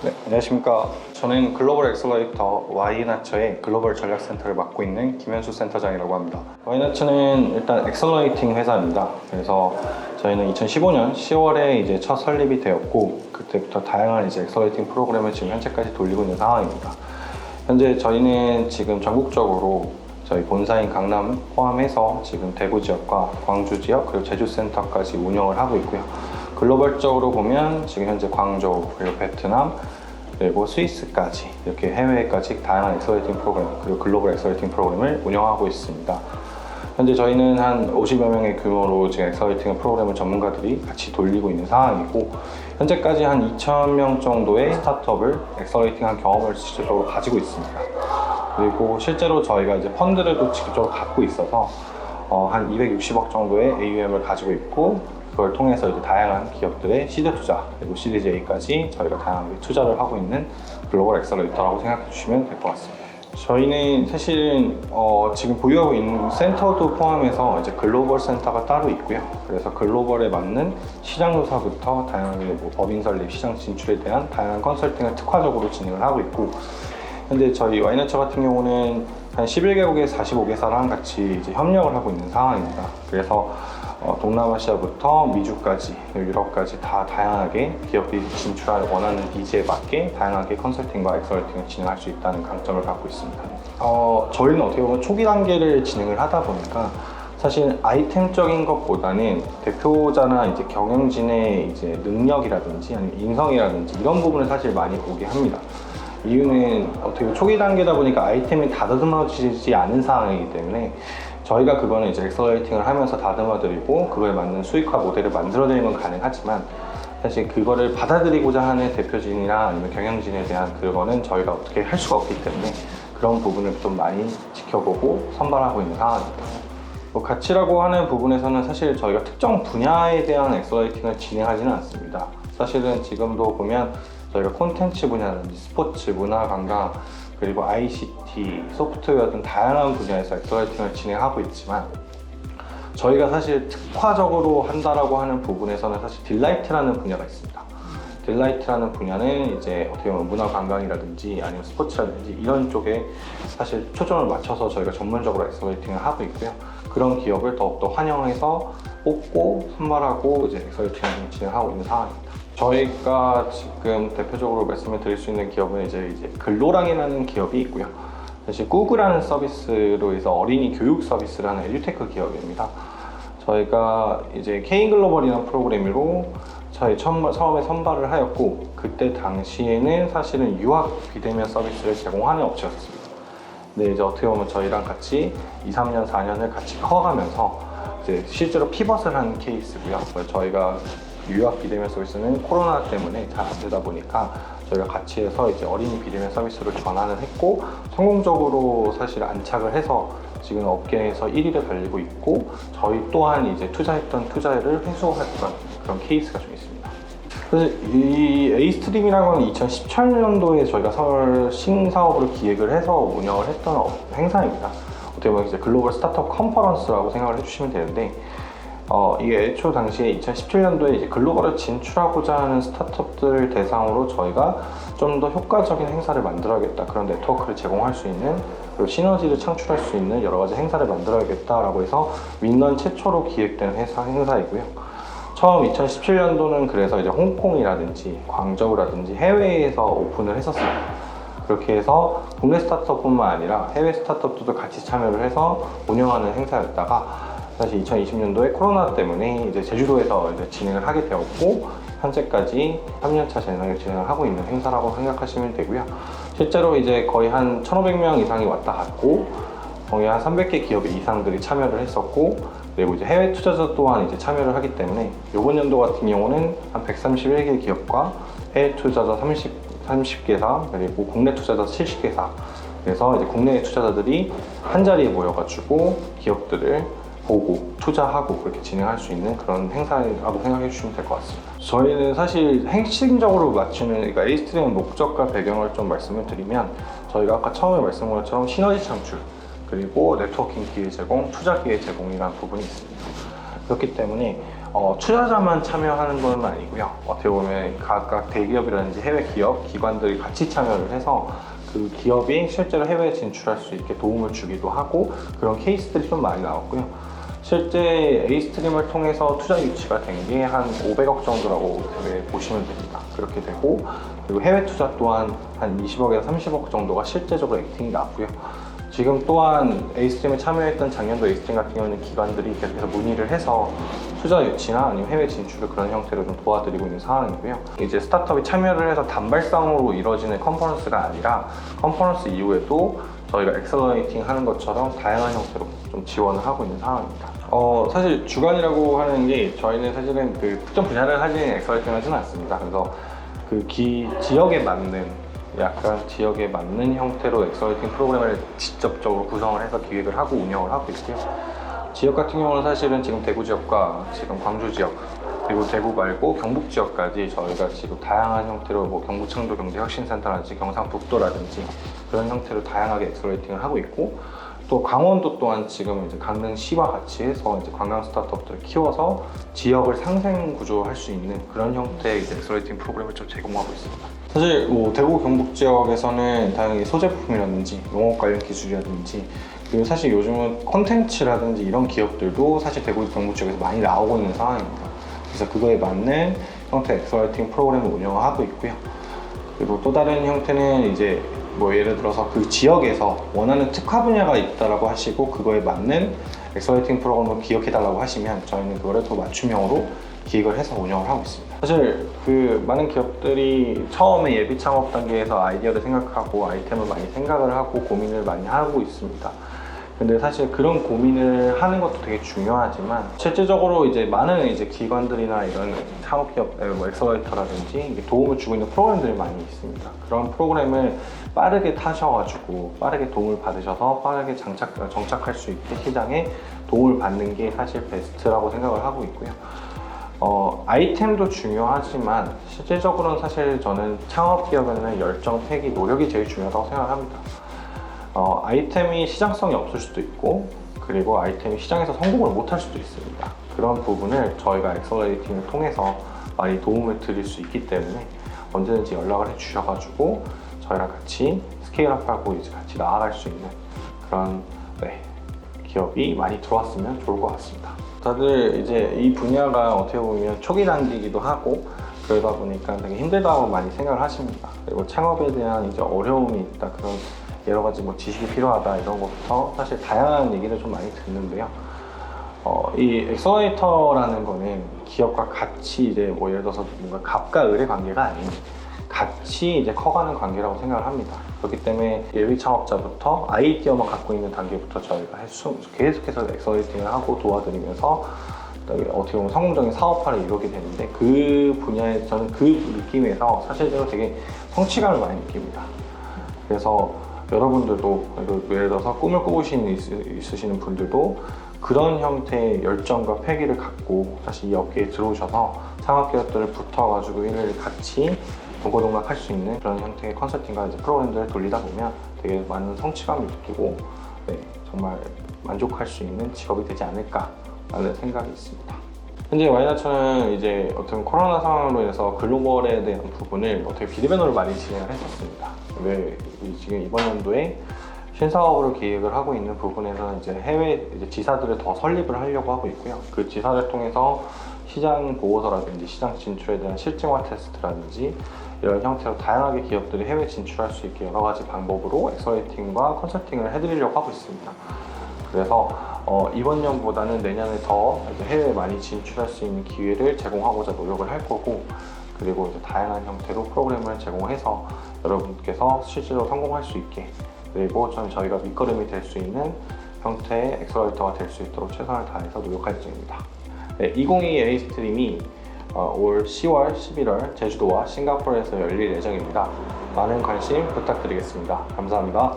네, 안녕하십니까. 저는 글로벌 엑셀러레이터 Y나처의 글로벌 전략센터를 맡고 있는 김현수 센터장이라고 합니다. Y나처는 일단 엑셀러레이팅 회사입니다. 그래서 저희는 2015년 10월에 이제 첫 설립이 되었고 그때부터 다양한 이제 엑셀러레이팅 프로그램을 지금 현재까지 돌리고 있는 상황입니다. 현재 저희는 지금 전국적으로 저희 본사인 강남 포함해서 지금 대구 지역과 광주 지역 그리고 제주 센터까지 운영을 하고 있고요. 글로벌적으로 보면 지금 현재 광저우 그리고 베트남 그리고 스위스까지 이렇게 해외까지 다양한 엑셀레이팅 프로그램 그리고 글로벌 엑셀레이팅 프로그램을 운영하고 있습니다. 현재 저희는 한 50여 명의 규모로 지금 엑셀레이팅 프로그램을 전문가들이 같이 돌리고 있는 상황이고 현재까지 한 2,000명 정도의 스타트업을 엑셀레이팅한 경험을 실질적으로 가지고 있습니다. 그리고 실제로 저희가 이제 펀드를 또 직접적으로 갖고 있어서 어, 한 260억 정도의 AUM을 가지고 있고 그걸 통해서 이제 다양한 기업들의 시드 투자 그리고 시리즈 A까지 저희가 다양하게 투자를 하고 있는 글로벌 엑셀러레이터라고 생각해 주시면 될 것 같습니다. 저희는 사실은 어, 지금 보유하고 있는 센터도 포함해서 이제 글로벌 센터가 따로 있고요. 그래서 글로벌에 맞는 시장 조사부터 다양하게 뭐 법인 설립, 시장 진출에 대한 다양한 컨설팅을 특화적으로 진행을 하고 있고 현재 저희 와이너처 같은 경우는 한 11개국의 45개사랑 같이 이제 협력을 하고 있는 상황입니다. 그래서 어, 동남아시아부터 미주까지 유럽까지 다 다양하게 기업들이 진출할 원하는 니즈에 맞게 다양하게 컨설팅과 엑설팅을 진행할 수 있다는 강점을 갖고 있습니다. 어, 저희는 어떻게 보면 초기 단계를 진행을 하다 보니까 사실 아이템적인 것보다는 대표자나 이제 경영진의 이제 능력이라든지 아니면 인성이라든지 이런 부분을 사실 많이 보게 합니다. 이유는 어떻게 보면 초기 단계다 보니까 아이템이 다듬어지지 않은 상황이기 때문에 저희가 그거는 이제 엑셀러레이팅을 하면서 다듬어드리고 그거에 맞는 수익화 모델을 만들어드리면 가능하지만 사실 그거를 받아들이고자 하는 대표진이나 아니면 경영진에 대한 그거는 저희가 어떻게 할 수가 없기 때문에 그런 부분을 좀 많이 지켜보고 선발하고 있는 상황입니다. 뭐 가치라고 하는 부분에서는 사실 저희가 특정 분야에 대한 엑셀러레이팅을 진행하지는 않습니다. 사실은 지금도 보면 저희가 콘텐츠 분야라든지 스포츠, 문화 관광, 그리고 ICT, 소프트웨어 등 다양한 분야에서 엑셀러레이팅을 진행하고 있지만 저희가 사실 특화적으로 한다라고 하는 부분에서는 사실 딜라이트라는 분야가 있습니다. 딜라이트라는 분야는 이제 어떻게 보면 문화 관광이라든지 아니면 스포츠라든지 이런 쪽에 사실 초점을 맞춰서 저희가 전문적으로 엑셀러레이팅을 하고 있고요. 그런 기업을 더욱더 환영해서 뽑고 선발하고 이제 엑셀러레이팅을 진행하고 있는 상황입니다. 저희가 지금 대표적으로 말씀을 드릴 수 있는 기업은 이제, 이제 글로랑이라는 기업이 있고요. 사실 구글하는 서비스로 해서 어린이 교육 서비스를 하는 에듀테크 기업입니다. 저희가 이제 K 글로벌이라는 프로그램으로 저희 처음, 처음에 선발을 하였고 그때 당시에는 사실은 유학 비대면 서비스를 제공하는 업체였습니다. 근데 이제 어떻게 보면 저희랑 같이 2, 3년, 4년을 같이 커가면서 이제 실제로 피벗을 한 케이스고요. 저희가 유학 비대면 서비스는 코로나 때문에 잘 안 되다 보니까 저희가 같이 해서 이제 어린이 비대면 서비스로 전환을 했고 성공적으로 사실 안착을 해서 지금 업계에서 1위를 달리고 있고 저희 또한 이제 투자했던 투자를 회수했던 그런 케이스가 좀 있습니다. 그래서 이 A스트림이라는 건 2017년도에 저희가 서울 신사업으로 기획을 해서 운영을 했던 업- 행사입니다. 어떻게 보면 이제 글로벌 스타트업 컨퍼런스라고 생각을 해주시면 되는데 어, 이게 애초 당시에 2017년도에 이제 글로벌에 진출하고자 하는 스타트업들 대상으로 저희가 좀 더 효과적인 행사를 만들어야겠다. 그런 네트워크를 제공할 수 있는 그리고 시너지를 창출할 수 있는 여러 가지 행사를 만들어야겠다라고 해서 윈런 최초로 기획된 회사 행사이고요. 처음 2017년도는 그래서 이제 홍콩이라든지 광저우라든지 해외에서 오픈을 했었습니다. 그렇게 해서 국내 스타트업뿐만 아니라 해외 스타트업들도 같이 참여를 해서 운영하는 행사였다가 사실 2020년도에 코로나 때문에 이제 제주도에서 이제 진행을 하게 되었고 현재까지 3년차 진행을 진행을 하고 있는 행사라고 생각하시면 되고요. 실제로 이제 거의 한 1,500명 이상이 왔다 갔고 거의 한 300개 기업 이상들이 참여를 했었고 그리고 이제 해외 투자자 또한 이제 참여를 하기 때문에 이번 연도 같은 경우는 한 131개 기업과 해외 투자자 30, 30개사 그리고 국내 투자자 70개사 그래서 이제 국내 투자자들이 한 자리에 모여가지고 기업들을 보고 투자하고 그렇게 진행할 수 있는 그런 행사라고 생각해 주시면 될 것 같습니다. 저희는 사실 핵심적으로 맞추는 그러니까 에이스트림의 목적과 배경을 좀 말씀을 드리면 저희가 아까 처음에 말씀드린 것처럼 시너지 창출 그리고 네트워킹 기회 제공, 투자 기회 제공이라는 부분이 있습니다. 그렇기 때문에 어, 투자자만 참여하는 건 아니고요. 어떻게 보면 각각 대기업이라든지 해외 기업, 기관들이 같이 참여를 해서 그 기업이 실제로 해외에 진출할 수 있게 도움을 주기도 하고 그런 케이스들이 좀 많이 나왔고요. 실제 A스트림을 통해서 투자 유치가 된 게 한 500억 정도라고 되게 보시면 됩니다. 그렇게 되고 그리고 해외 투자 또한 한 20억에서 30억 정도가 실제적으로 액팅이 났고요. 지금 또한 A스트림에 참여했던 작년도 A스트림 같은 경우는 기관들이 계속해서 문의를 해서 투자 유치나 아니면 해외 진출을 그런 형태로 좀 도와드리고 있는 상황이고요. 이제 스타트업이 참여를 해서 단발성으로 이루어지는 컨퍼런스가 아니라 컨퍼런스 이후에도 저희가 엑셀러레이팅 하는 것처럼 다양한 형태로 좀 지원을 하고 있는 상황입니다. 어, 사실 주관이라고 하는 게 저희는 사실은 그 특정 분야를 하는 엑셀러레이팅 하지는 않습니다. 그래서 그 기, 지역에 맞는 약간 지역에 맞는 형태로 엑셀러레이팅 프로그램을 직접적으로 구성을 해서 기획을 하고 운영을 하고 있고요. 지역 같은 경우는 사실은 지금 대구 지역과 지금 광주 지역 그리고 대구 말고 경북 지역까지 저희가 지금 다양한 형태로 뭐 경북 창도 경제 혁신센터라든지 경상북도라든지 그런 형태로 다양하게 엑셀레이팅을 하고 있고 또 강원도 또한 지금 이제 강릉시와 같이 해서 이제 관광 스타트업들을 키워서 지역을 상생 구조할 수 있는 그런 형태의 이제 엑셀레이팅 프로그램을 좀 제공하고 있습니다. 사실 뭐 대구 경북 지역에서는 다양히 소제품이라든지 농업 관련 기술이라든지 그리고 사실 요즘은 콘텐츠라든지 이런 기업들도 사실 대구 경북 지역에서 많이 나오고 있는 상황입니다. 그래서 그거에 맞는 형태 엑셀레이팅 프로그램을 운영하고 있고요. 그리고 또 다른 형태는 이제 뭐 예를 들어서 그 지역에서 원하는 특화 분야가 있다라고 하시고 그거에 맞는 엑셀레이팅 프로그램을 기억해달라고 하시면 저희는 그거를 또 맞춤형으로 기획을 해서 운영을 하고 있습니다. 사실 그 많은 기업들이 처음에 예비 창업 단계에서 아이디어를 생각하고 아이템을 많이 생각을 하고 고민을 많이 하고 있습니다. 근데 사실 그런 고민을 하는 것도 되게 중요하지만 실제적으로 이제 많은 이제 기관들이나 이런 창업기업, 뭐 엑셀러레이터라든지 도움을 주고 있는 프로그램들이 많이 있습니다. 그런 프로그램을 빠르게 타셔가지고 빠르게 도움을 받으셔서 빠르게 장착, 정착할 수 있게 시장에 도움을 받는 게 사실 베스트라고 생각을 하고 있고요. 어, 아이템도 중요하지만 실질적으로는 사실 저는 창업 기업에는 열정, 패기, 노력이 제일 중요하다고 생각합니다. 어, 아이템이 시장성이 없을 수도 있고 그리고 아이템이 시장에서 성공을 못할 수도 있습니다. 그런 부분을 저희가 엑셀레이팅을 통해서 많이 도움을 드릴 수 있기 때문에 언제든지 연락을 해 주셔가지고 저희랑 같이 스케일업하고 이제 같이 나아갈 수 있는 그런 네, 기업이 많이 들어왔으면 좋을 것 같습니다. 다들 이제 이 분야가 어떻게 보면 초기 단계이기도 하고 그러다 보니까 되게 힘들다고 많이 생각을 하십니다. 그리고 창업에 대한 이제 어려움이 있다 그런 여러 가지 뭐 지식이 필요하다 이런 것부터 사실 다양한 얘기를 좀 많이 듣는데요. 어, 이 엑셀레이터라는 거는 기업과 같이 이제 뭐 예를 들어서 뭔가 갑과 을의 관계가 아닌 같이 이제 커가는 관계라고 생각을 합니다. 그렇기 때문에 예비 창업자부터 아이디어만 갖고 있는 단계부터 저희가 수- 계속해서 엑셀레이팅을 하고 도와드리면서 어떻게 보면 성공적인 사업화를 이루게 되는데 그 분야에 저는 그 느낌에서 사실적으로 되게 성취감을 많이 느낍니다. 그래서 여러분들도 예를 들어서 꿈을 있- 있으시는 분들도 그런 형태의 열정과 패기를 갖고 다시 이 업계에 들어오셔서 상업기업들을 붙어가지고 일을 같이 동고동락 할 수 있는 그런 형태의 컨설팅과 이제 프로그램들을 돌리다 보면 되게 많은 성취감을 느끼고 네, 정말 만족할 수 있는 직업이 되지 않을까라는 생각이 있습니다. 현재 와이나처는 이제 보면 코로나 상황으로 인해서 글로벌에 대한 부분을 어떻게 비대면으로 많이 진행을 했었습니다. 왜 이- 지금 이번 연도에 신사업으로 기획을 하고 있는 부분에서는 이제 해외 이제 지사들을 더 설립을 하려고 하고 있고요. 그 지사를 통해서 시장 보고서라든지 시장 진출에 대한 실증화 테스트라든지 이런 형태로 다양하게 기업들이 해외 진출할 수 있게 여러 가지 방법으로 엑셀레이팅과 컨설팅을 해드리려고 하고 있습니다. 그래서 어, 이번 년보다는 내년에 더 해외에 많이 진출할 수 있는 기회를 제공하고자 노력을 할 거고 그리고 이제 다양한 형태로 프로그램을 제공해서 여러분께서 실제로 성공할 수 있게 그리고 좀 저희가 밑거름이 될 수 있는 형태의 엑셀러레이터가 될 수 있도록 최선을 다해서 노력할 예정입니다. 네, 2022 A스트림이 어, 올 10월, 11월 제주도와 싱가포르에서 열릴 예정입니다. 많은 관심 부탁드리겠습니다. 감사합니다.